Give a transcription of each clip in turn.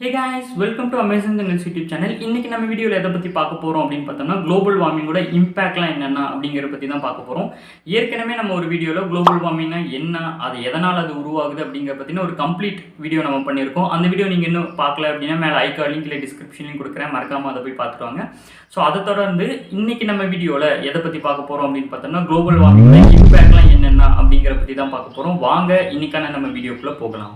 Hey guys welcome to Amazon jungles YouTube channel இன்னைக்கு நம்ம வீடியோவில் எதை பற்றி பார்க்க போகிறோம் அப்படின்னு பார்த்தோம்னா குளோபல் வார்மிங்கோட இம்பாக்ட்லாம் என்னென்ன அப்படிங்கிறத பற்றி தான் பார்க்க போகிறோம் ஏற்கனவே நம்ம ஒரு வீடியோவில் குளோபல் வார்மிங்னா என்ன அது எதனால் அது உருவாகுது அப்படிங்கிற பற்றின ஒரு கம்ப்ளீட் வீடியோ நம்ம பண்ணியிருக்கோம். அந்த வீடியோ நீங்கள் இன்னும் பார்க்கல அப்படின்னா மேலே ஐகார்ட் லிங்க் இல்லை டிஸ்கிரிப்ஷன்லையும் கொடுக்குறேன். மறக்காமல் அதை போய் பார்த்துருவாங்க ஸோ அதை தொடர்ந்து இன்னைக்கு நம்ம வீடியோவில் எதை பற்றி பார்க்க போகிறோம் அப்படின்னு பார்த்தோம்னா குளோபல் வார்மிங்கோட இம்பாக்ட்லாம் என்னென்ன அப்படிங்கிற பற்றி தான் பார்க்க போகிறோம் வாங்க இன்னைக்கான நம்ம வீடியோக்குள்ளே போகலாம்.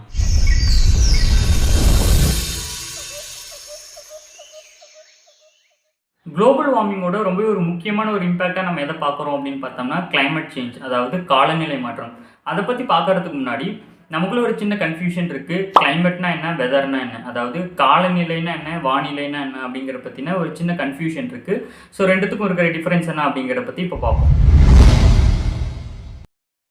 குளோபல் வார்மிங்கோட ரொம்பவே ஒரு முக்கியமான ஒரு இம்பேக்டாக நம்ம எதை பார்க்குறோம் அப்படின்னு பார்த்தோம்னா கிளைமேட் சேஞ்ச் அதாவது காலநிலை மாற்றம். அதை பற்றி பார்க்கறதுக்கு முன்னாடி நமக்குள்ள ஒரு சின்ன கன்ஃபியூஷன் இருக்குது கிளைமேட்னா என்ன வெதர்னா என்ன? அதாவது காலநிலைனா என்ன வானிலைனா என்ன அப்படிங்கிற பற்றின ஒரு சின்ன கன்ஃபியூஷன் இருக்குது ஸோ ரெண்டுத்துக்கும் இருக்கிற டிஃப்ரென்ஸ் என்ன அப்படிங்கிறத பற்றி இப்போ பார்ப்போம்.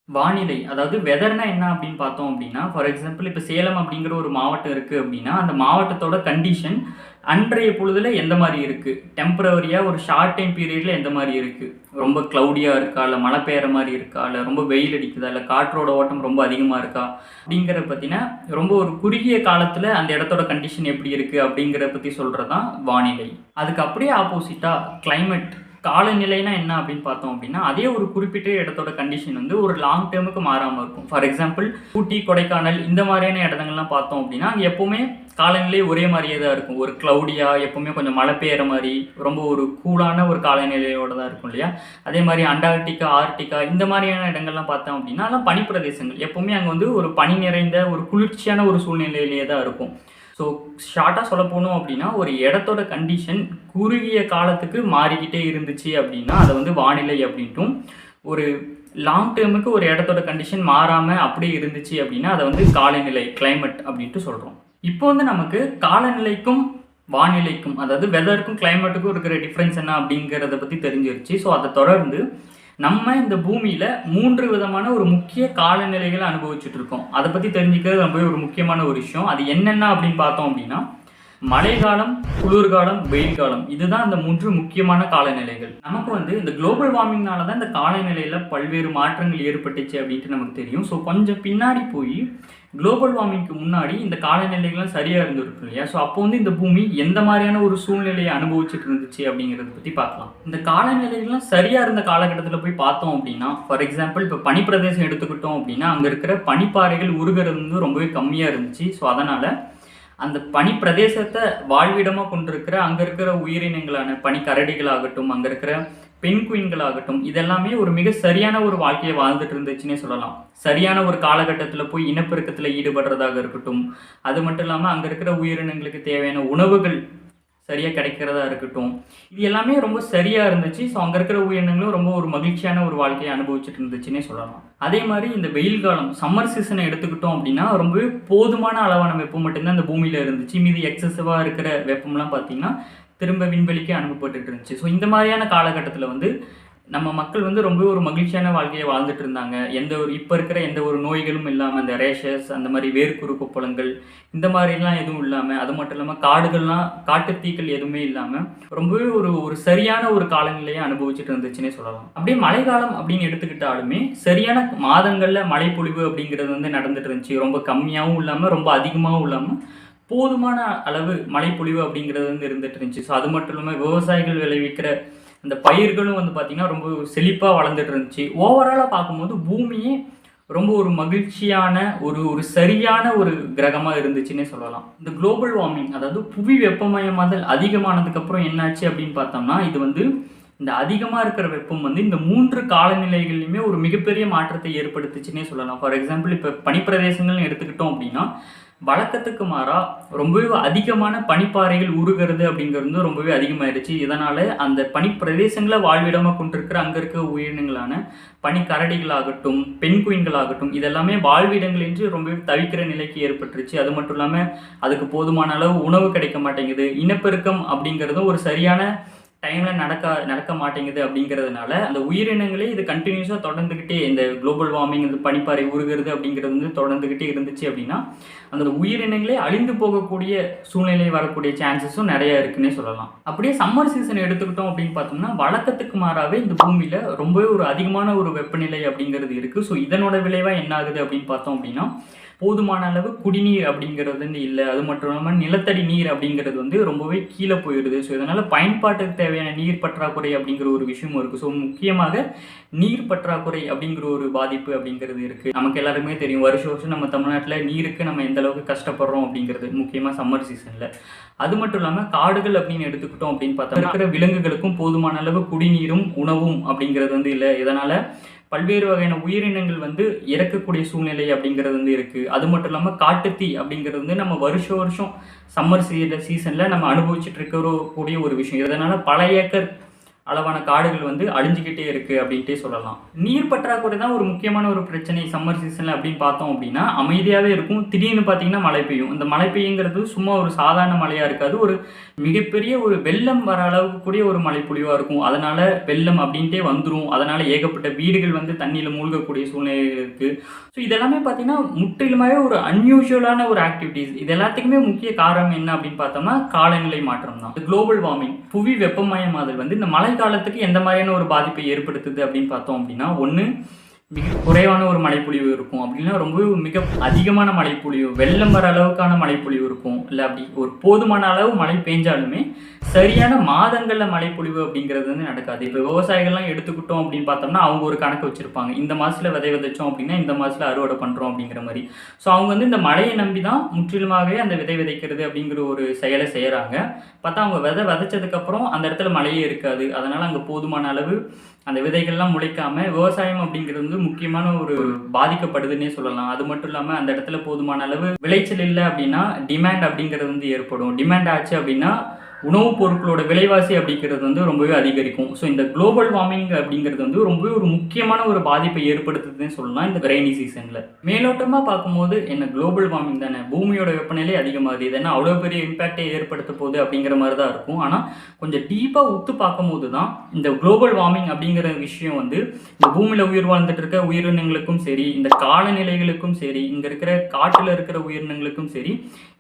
வானிலை அதாவது வெதர்னா என்ன அப்படின்னு பார்த்தோம் அப்படின்னா ஃபார் எக்ஸாம்பிள் இப்போ சேலம் அப்படிங்கிற ஒரு மாவட்டம் இருக்குது அப்படின்னா அந்த மாவட்டத்தோட கண்டிஷன் அன்றைய பொழுதில் எந்த மாதிரி இருக்குது டெம்பரவரியாக ஒரு ஷார்ட் டைம் பீரியடில் எந்த மாதிரி இருக்குது ரொம்ப க்ளவுடியாக இருக்கா? இல்லை மழை பெய்கிற மாதிரி இருக்கா? இல்லை ரொம்ப வெயில் அடிக்குதா? இல்லை காற்றோட ஓட்டம் ரொம்ப அதிகமாக இருக்கா? அப்படிங்கிறத பற்றின ரொம்ப ஒரு குறுகிய காலத்தில் அந்த இடத்தோட கண்டிஷன் எப்படி இருக்குது அப்படிங்கிறத பற்றி சொல்கிறது தான் வானிலை. அதுக்கு அப்படியே ஆப்போசிட்டாக கிளைமேட் காலநிலைனா என்ன அப்படின்னு பார்த்தோம் அப்படின்னா அதே ஒரு குறிப்பிட்ட இடத்தோட கண்டிஷன் வந்து ஒரு லாங் டேர்முக்கு மாறாமல் இருக்கும். ஃபார் எக்ஸாம்பிள் ஊட்டி கொடைக்கானல் இந்த மாதிரியான இடங்கள்லாம் பார்த்தோம் அப்படின்னா அங்கே எப்போவுமே காலநிலை ஒரே மாதிரியே தான் இருக்கும். ஒரு க்ளவுடியாக எப்போவுமே கொஞ்சம் மழை பெய்கிற மாதிரி ரொம்ப ஒரு கூலான ஒரு காலநிலையோட தான் இருக்கும் இல்லையா? அதே மாதிரி அண்டார்டிகா ஆர்டிகா இந்த மாதிரியான இடங்கள்லாம் பார்த்தோம் அப்படின்னா அதெல்லாம் பனிப்பிரதேசங்கள். எப்போவுமே அங்கே வந்து ஒரு பனி நிறைந்த ஒரு குளிர்ச்சியான ஒரு சூழ்நிலையிலேயே தான் இருக்கும். ஸோ ஷார்ட்டாக சொல்ல போனோம் அப்படின்னா ஒரு இடத்தோட கண்டிஷன் குறுகிய காலத்துக்கு மாறிக்கிட்டே இருந்துச்சு அப்படின்னா அதை வந்து வானிலை அப்படின்ட்டும் ஒரு லாங் டேர்முக்கு ஒரு இடத்தோட கண்டிஷன் மாறாமல் அப்படியே இருந்துச்சு அப்படின்னா அதை வந்து காலநிலை கிளைமேட் அப்படின்ட்டு சொல்கிறோம் இப்போ வந்து நமக்கு காலநிலைக்கும் வானிலைக்கும் அதாவது வெதருக்கும் கிளைமேட்டுக்கும் இருக்கிற டிஃப்ரென்ஸ் என்ன அப்படிங்கிறத பற்றி தெரிஞ்சிருச்சு. ஸோ அதை தொடர்ந்து நம்ம இந்த பூமியில் மூன்று விதமான ஒரு முக்கிய காலநிலைகளை அனுபவிச்சுட்டு இருக்கோம். அதை பற்றி தெரிஞ்சுக்கிறது ரொம்பவே ஒரு முக்கியமான ஒரு விஷயம். அது என்னென்ன அப்படின்னு பார்த்தோம் அப்படின்னா மழைக்காலம் குளிர்காலம் வெயில் காலம் இதுதான் இந்த மூன்று முக்கியமான காலநிலைகள். நமக்கு வந்து இந்த குளோபல் வார்மிங்னால தான் இந்த காலநிலையில் பல்வேறு மாற்றங்கள் ஏற்பட்டுச்சு அப்படின்ட்டு நமக்கு தெரியும். ஸோ கொஞ்சம் பின்னாடி போய் குளோபல் வார்மிங்க்கு முன்னாடி இந்த காலநிலைகள்லாம் சரியாக இருந்திருக்கும் இல்லையா? ஸோ அப்போ வந்து இந்த பூமி எந்த மாதிரியான ஒரு சூழ்நிலையை அனுபவிச்சுட்டு இருந்துச்சு அப்படிங்கிறத பற்றி பார்க்கலாம். இந்த காலநிலைகள்லாம் சரியாக இருந்த காலகட்டத்தில் போய் பார்த்தோம் அப்படின்னா ஃபார் எக்ஸாம்பிள் இப்போ பனிப்பிரதேசம் எடுத்துக்கிட்டோம் அப்படின்னா அங்கே இருக்கிற பனிப்பாறைகள் உருகிறது வந்து ரொம்பவே கம்மியாக இருந்துச்சு. ஸோ அதனால் அந்த பனி பிரதேசத்தை வாழ்விடமாக கொண்டிருக்கிற அங்கே இருக்கிற உயிரினங்களான பனி கரடிகளாகட்டும் அங்கே இருக்கிற பெண் குயின்களாகட்டும் இதெல்லாமே ஒரு மிக சரியான ஒரு வாழ்க்கையை வாழ்ந்துட்டு இருந்துச்சுன்னே சொல்லலாம். சரியான ஒரு காலகட்டத்தில் போய் இனப்பெருக்கத்தில் ஈடுபடுறதாக இருக்கட்டும் அது மட்டும் இல்லாமல் அங்கே இருக்கிற உயிரினங்களுக்கு தேவையான உணவுகள் சரியாக கிடைக்கிறதா இருக்கட்டும். இது எல்லாமே ரொம்ப சரியாக இருந்துச்சு. ஸோ அங்கே இருக்கிற உயிரினங்களும் ரொம்ப ஒரு மகிழ்ச்சியான ஒரு வாழ்க்கையை அனுபவிச்சுட்டு இருந்துச்சுன்னே சொல்லலாம். அதே மாதிரி இந்த வெயில் காலம் சம்மர் சீசனை எடுத்துக்கிட்டோம் அப்படின்னா ரொம்பவே போதுமான அளவான வெப்பம் மட்டும்தான் இந்த பூமியில் இருந்துச்சு. மீது எக்ஸசிவாக இருக்கிற வெப்பம்லாம் பார்த்திங்கன்னா திரும்ப விண்வெளிக்கு அனுப்பப்பட்டு இருந்துச்சு. ஸோ இந்த மாதிரியான காலகட்டத்தில் வந்து நம்ம மக்கள் வந்து ரொம்ப ஒரு மகிழ்ச்சியான வாழ்க்கையை வாழ்ந்துட்டு இருந்தாங்க. எந்த ஒரு இப்போ இருக்கிற எந்த ஒரு நோய்களும் இல்லாமல் இந்த ரேஷஸ் அந்த மாதிரி வேர்க்குரு கொப்பளங்கள் இந்த மாதிரிலாம் எதுவும் இல்லாமல் அது மட்டும் இல்லாமல் காடுகள்லாம் காட்டுத்தீக்கள் எதுவுமே இல்லாமல் ரொம்பவே ஒரு ஒரு சரியான ஒரு காலநிலையை அனுபவிச்சுட்டு இருந்துச்சுன்னே சொல்லலாம். அப்படியே மழைக்காலம் அப்படின்னு எடுத்துக்கிட்டாலுமே சரியான மாதங்களில் மழைப்பொழிவு அப்படிங்கிறது வந்து நடந்துட்டு இருந்துச்சு. ரொம்ப கம்மியாகவும் இல்லாமல் ரொம்ப அதிகமாகவும் இல்லாமல் போதுமான அளவு மழைப்பொழிவு அப்படிங்கிறது வந்து இருந்துட்டு இருந்துச்சு. ஸோ அது மட்டும் இல்லாமல் விவசாயிகள் விளைவிக்கிற அந்த பயிர்களும் வந்து பார்த்திங்கன்னா ரொம்ப செழிப்பாக வளர்ந்துட்டு இருந்துச்சு. ஓவராலாக பார்க்கும்போது பூமியே ரொம்ப ஒரு மகிழ்ச்சியான ஒரு ஒரு சரியான ஒரு கிரகமாக இருந்துச்சுன்னே சொல்லலாம். இந்த குளோபல் வார்மிங் அதாவது புவி வெப்பமயமாதல் அதிகமானதுக்கப்புறம் என்னாச்சு அப்படின்னு பார்த்தோம்னா இது வந்து இந்த அதிகமாக இருக்கிற வெப்பம் வந்து இந்த மூன்று காலநிலைகள்லையுமே ஒரு மிகப்பெரிய மாற்றத்தை ஏற்படுத்துச்சுன்னே சொல்லலாம். ஃபார் எக்ஸாம்பிள் இப்போ பனிப்பிரதேசங்கள்னு எடுத்துக்கிட்டோம் அப்படின்னா வழக்கத்துக்கு மாறாக ரொம்பவே அதிகமான பனிப்பாறைகள் உருகிறது அப்படிங்கிறது ரொம்பவே அதிகமாயிருச்சு. இதனால் அந்த பனி பிரதேசங்களை வாழ்விடமாக கொண்டிருக்கிற அங்கே இருக்க உயிரினங்களான பனிக்கரடிகளாகட்டும் பெண் குயின்களாகட்டும் இதெல்லாமே வாழ்விடங்களின்றி ரொம்பவே தவிக்கிற நிலைக்கு ஏற்பட்டுருச்சு. அது மட்டும் இல்லாமல் அதுக்கு போதுமான அளவு உணவு கிடைக்க மாட்டேங்குது. இனப்பெருக்கம் அப்படிங்கிறதும் ஒரு சரியான டைமில் நடக்க நடக்க மாட்டேங்குது அப்படிங்கிறதுனால அந்த உயிரினங்களே இது கண்டினியூஸாக தொடர்ந்துக்கிட்டே இந்த குளோபல் வார்மிங் இந்த பனிப்பாறை உருகிறது அப்படிங்கிறது வந்து தொடர்ந்துக்கிட்டே இருந்துச்சு அப்படின்னா அந்த உயிரினங்களே அழிந்து போகக்கூடிய சூழ்நிலை வரக்கூடிய சான்சஸும் நிறைய இருக்குன்னே சொல்லலாம். அப்படியே சம்மர் சீசன் எடுத்துக்கிட்டோம் அப்படின்னு பார்த்தோம்னா வழக்கத்துக்கு மாறாவே இந்த பூமியில் ரொம்பவே ஒரு அதிகமான ஒரு வெப்பநிலை அப்படிங்கிறது இருக்குது ஸோ இதனோட விளைவாக என்ன ஆகுது அப்படின்னு பார்த்தோம் அப்படின்னா போதுமான அளவு குடிநீர் அப்படிங்கிறது வந்து இல்லை. அது மட்டும் இல்லாமல் நிலத்தடி நீர் அப்படிங்கிறது வந்து ரொம்பவே கீழே போயிடுது. ஸோ இதனால் பயன்பாட்டுக்கு தேவையான நீர் பற்றாக்குறை அப்படிங்கிற ஒரு விஷயமும் இருக்குது ஸோ முக்கியமாக நீர் பற்றாக்குறை அப்படிங்கிற ஒரு பாதிப்பு அப்படிங்கிறது இருக்குது நமக்கு எல்லாருமே தெரியும். வருஷம் வருஷம் நம்ம தமிழ்நாட்டில் நீருக்கு நம்ம எந்த அளவுக்கு கஷ்டப்படுறோம் அப்படிங்கிறது முக்கியமாக சம்மர் சீசனில் அது மட்டும் இல்லாமல் காடுகள் அப்படின்னு எடுத்துக்கிட்டோம் அப்படின்னு பார்த்தா இருக்கிற விலங்குகளுக்கும் போதுமான அளவு குடிநீரும் உணவும் அப்படிங்கிறது வந்து இல்லை. இதனால் பல்வேறு வகையான உயிரினங்கள் வந்து இறக்கக்கூடிய சூழ்நிலை அப்படிங்கிறது வந்து இருக்குது அது மட்டும் இல்லாமல் காட்டுத்தீ அப்படிங்கிறது வந்து நம்ம வருஷம் வருஷம் சம்மர் சீ சீசனில் நம்ம அனுபவிச்சுட்டு இருக்கிற கூடிய ஒரு விஷயம். இதனால் பல ஏக்கர் அளவான காடுகள் வந்து அழிஞ்சுக்கிட்டே இருக்குது அப்படின்ட்டே சொல்லலாம். நீர் பற்றாக்குறை தான் ஒரு முக்கியமான ஒரு பிரச்சனை சம்மர் சீசனில் அப்படின்னு பார்த்தோம் அப்படின்னா அமைதியாகவே இருக்கும். திடீர்னு பார்த்தீங்கன்னா மழை பெய்யும். இந்த மழை பெய்யுங்கிறது சும்மா ஒரு சாதாரண மழையாக இருக்காது. ஒரு மிகப்பெரிய ஒரு வெள்ளம் வர அளவுக்கு கூடிய ஒரு மழைப்பொழிவாக இருக்கும். அதனால் வெள்ளம் அப்படின்ட்டே வந்துடும் அதனால் ஏகப்பட்ட வீடுகள் வந்து தண்ணியில் மூழ்கக்கூடிய சூழ்நிலை இருக்குது ஸோ இதெல்லாமே பார்த்தீங்கன்னா முற்றிலுமாவே ஒரு அன்யூஷுவலான ஒரு ஆக்டிவிட்டீஸ் இது எல்லாத்துக்குமே முக்கிய காரணம் என்ன அப்படின்னு பார்த்தோம்னா காலநிலை மாற்றம் தான் குளோபல் வார்மிங் புவி வெப்பமயமாதல் வந்து இந்த மழை காலத்துக்கு எந்த மாதிரியான ஒரு பாதிப்பை ஏற்படுத்துது அப்படின்னு பார்த்தோம் அப்படின்னா ஒன்று மிக குறைவான ஒரு மழைப்பொழிவு இருக்கும் அப்படின்னா ரொம்ப மிக அதிகமான மழைப்பொழிவு வெள்ளம் வர அளவுக்கான மழைப்பொழிவு இருக்கும். இல்லை அப்படி ஒரு போதுமான அளவு மழை பெஞ்சாலுமே சரியான மாதங்களில் மழைப்பொழிவு அப்படிங்கிறது வந்து நடக்காது. இப்போ விவசாயிகள்லாம் எடுத்துக்கிட்டோம் அப்படின்னு பார்த்தோம்னா அவங்க ஒரு கணக்கு வச்சுருப்பாங்க. இந்த மாதத்தில் விதை விதைச்சோம் அப்படின்னா இந்த மாதத்தில் அறுவடை பண்ணுறோம் அப்படிங்கிற மாதிரி. ஸோ அவங்க வந்து இந்த மழையை நம்பி தான் முற்றிலுமாகவே அந்த விதை விதைக்கிறது அப்படிங்கிற ஒரு செயலை செய்கிறாங்க பார்த்தா அவங்க விதை விதைச்சதுக்கப்புறம் அந்த இடத்துல மழையே இருக்காது. அதனால் அங்கே போதுமான அளவு அந்த விதைகள்லாம் முளைக்காம விவசாயம் அப்படிங்கிறது வந்து முக்கியமான ஒரு பாதிக்கப்படுதுன்னே சொல்லலாம். அது மட்டும் இல்லாமல் அந்த இடத்துல போதுமான அளவு விளைச்சல் இல்லை அப்படின்னா டிமாண்ட் அப்படிங்கிறது வந்து ஏற்படும். டிமாண்ட் ஆச்சு அப்படின்னா உணவுப் பொருட்களோட விலைவாசி அப்படிங்கிறது வந்து ரொம்பவே அதிகரிக்கும். ஸோ இந்த குளோபல் வார்மிங் அப்படிங்கிறது வந்து ரொம்பவே ஒரு முக்கியமான ஒரு பாதிப்பை ஏற்படுத்துதுன்னு சொல்லலாம் இந்த ரெய்னி சீசனில் மேலோட்டமாக பார்க்கும்போது என்ன குளோபல் வார்மிங் தானே? பூமியோட வெப்பநிலை அதிகமாகுது. இது என்ன அவ்வளோ பெரிய இம்பேக்டை ஏற்படுத்த போகுது அப்படிங்கிற மாதிரி தான் இருக்கும். ஆனால் கொஞ்சம் டீப்பாக உத்து பார்க்கும்போது தான் இந்த குளோபல் வார்மிங் அப்படிங்கிற விஷயம் வந்து இந்த பூமியில் உயிர் வாழ்ந்துட்டு இருக்க உயிரினங்களுக்கும் சரி இந்த காலநிலைகளுக்கும் சரி இங்கே இருக்கிற காட்டில் இருக்கிற உயிரினங்களுக்கும் சரி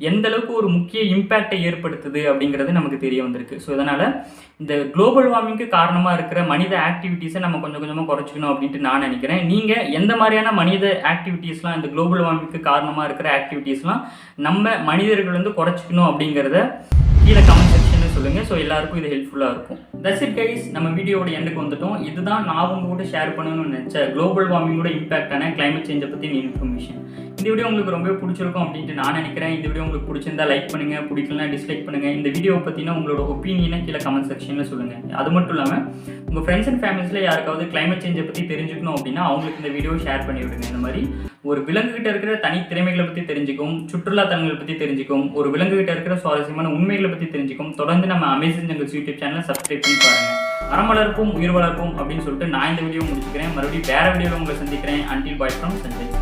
எந்த அளவுக்கு ஒரு முக்கிய இம்பேக்டை ஏற்படுத்துது அப்படிங்கிறது நம்ம நமக்கு தெரிய வந்திருக்கு. ஸோ இதனால் இந்த குளோபல் வார்மிங்க்கு காரணமாக இருக்கிற மனித ஆக்டிவிட்டீஸை நம்ம கொஞ்சம் கொஞ்சமாக குறைச்சிக்கணும் அப்படின்ட்டு நான் நினைக்கிறேன். நீங்கள் எந்த மாதிரியான மனித ஆக்டிவிட்டீஸ்லாம் இந்த குளோபல் வார்மிங்க்கு காரணமாக இருக்கிற ஆக்டிவிட்டீஸ்லாம் நம்ம மனிதர்கள் வந்து குறைச்சிக்கணும் அப்படிங்கிறத கீழே கமெண்ட் செக்ஷனில் சொல்லுங்கள் ஸோ எல்லாருக்கும் இது ஹெல்ப்ஃபுல்லாக இருக்கும். தட்ஸ் இட் கைஸ் நம்ம வீடியோவோட எண்டுக்கு வந்துட்டோம். இதுதான் நான் உங்க கூட ஷேர் பண்ணணும்னு நினச்சேன் குளோபல் வார்மிங்கோட இம்பாக்டான கிளைமேட் சேஞ்சை பற்றி இன்ஃபர்மேஷன் இந்த வீடியோ உங்களுக்கு ரொம்ப பிடிச்சிருக்கும் அப்படின்ட்டு நான் நினைக்கிறேன். இந்த வீடியோ உங்களுக்கு பிடிச்சிருந்தா லைக் பண்ணுங்க பிடிக்கலனா டிஸ்லைக் பண்ணுங்க. இந்த வீடியோ பற்றின உங்களோட ஒப்பீனியனை கீழே கமெண்ட் செக்ஷனில் சொல்லுங்க. அது மட்டும் இல்லாமல் உங்கள் ஃப்ரெண்ட்ஸ் அண்ட் ஃபேமிலிஸில் யாருக்காவது கிளைமேட் சேஞ்சை பற்றி தெரிஞ்சுக்கணும் அப்படின்னா அவங்களுக்கு இந்த வீடியோ ஷேர் பண்ணி விடுங்க. இந்த மாதிரி ஒரு விலங்குகிட்ட இருக்கிற தனி திறமைகளை பற்றி தெரிஞ்சுக்கும் சுற்றுலாத்தலங்களை பற்றி தெரிஞ்சுக்கும் ஒரு விலங்குகிட்ட இருக்கிற சுவாரஸ்யமான உண்மைகளை பற்றி தெரிஞ்சுக்கும் தொடர்ந்து நம்ம அமேசிங் ஜங்கல்ஸ் யூடியூப் சேனலை சப்ஸ்கிரைப் பண்ணி பாருங்க. மரம் வளர்ப்பும் உயிர் வளர்ப்பும் அப்படின்னு சொல்லிட்டு நான் இந்த வீடியோ முடிச்சுக்கிறேன். மறுபடியும் வேற வீடியோவில் உங்களை சந்திக்கிறேன். Until bye from Sanjay